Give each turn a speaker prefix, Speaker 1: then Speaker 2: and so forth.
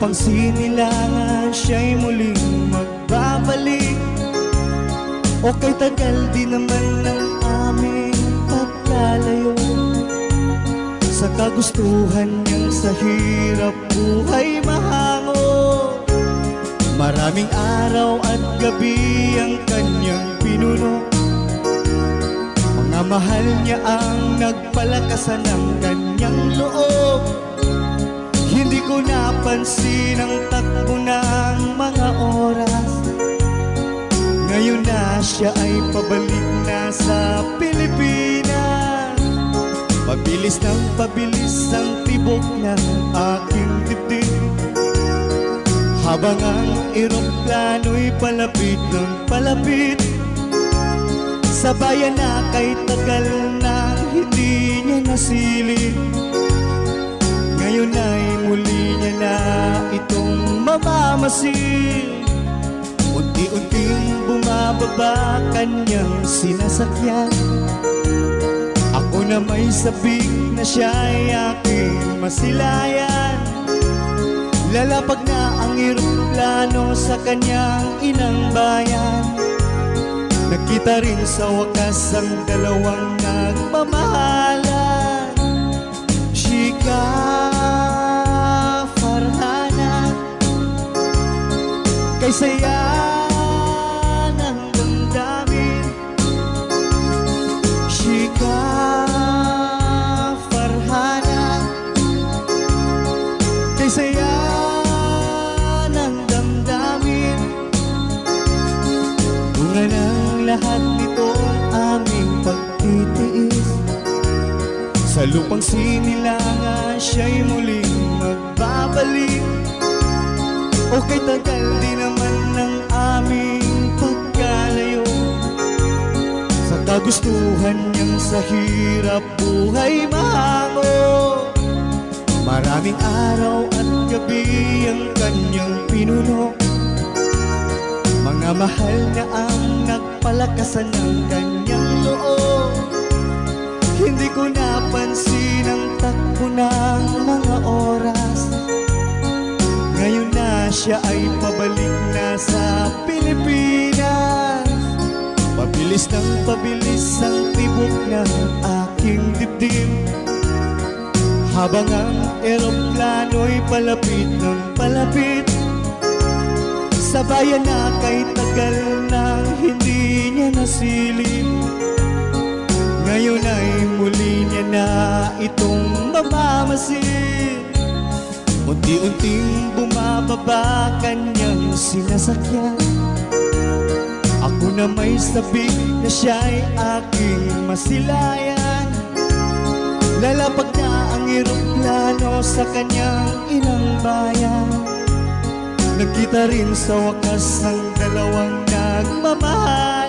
Speaker 1: lupang sinilangan siya'y muling magbabalik. O kay tagal di naman ng aming pagkalayo. Sa kagustuhan niyang sa hirap buhay mahango. Maraming araw at gabi ang kanyang pinuno. Mga mahal niya ang nagpalakasan ng kanyang loob Hindi ko napansin ang takbo ng mga oras. Ngayon na siya ay pabalik na sa Pilipinas. Pabilis ng pabilis ang tibok ng aking dibdib. Habang ang eroplano'y palapit ng palapit. Sa bayan na kay tagal na hindi niya nasilip. Ngayon ay muli na itong mamamasil Unti-unting bumababa kanyang sinasakyan. Ako na may sabing na siya'y aking masilayan. Lalapag na ang eroplano sa kanyang inang bayan. Nakita rin sa wakas ang dalawang nagmamahalan. Farhana Kay saya ng damdamin. Shika Farhana. Kay saya ng damdamin. Bunga ng lahat nito aming pagtitiis. Sa lupang sinilangan siya'y muling magbabalik. O kay tagal di naman Sa kagustuhan niyang sa hirap buhay mahango Maraming araw at gabi ang kanyang pinuno. Mga mahal na ang nagpalakasan ng kanyang loob. Hindi ko napansin ang takbo ng mga oras. Ngayon na siya ay pabalik na sa Pilipinas Pabilis ng pabilis ang tibok ng aking dibdib. Habang ang eroplano'y palapit ng palapit Sa bayan na kay tagal na hindi niya nasilip. Ngayon ay muli niya na itong mamamasin Unti-unting bumababa kanyang sinasakyan Ako na may sabik na siya'y aking masilayan. Lalapag na ang eroplano sa kanyang inang bayan. Nagkita rin sa wakas ang dalawang nagmamahalan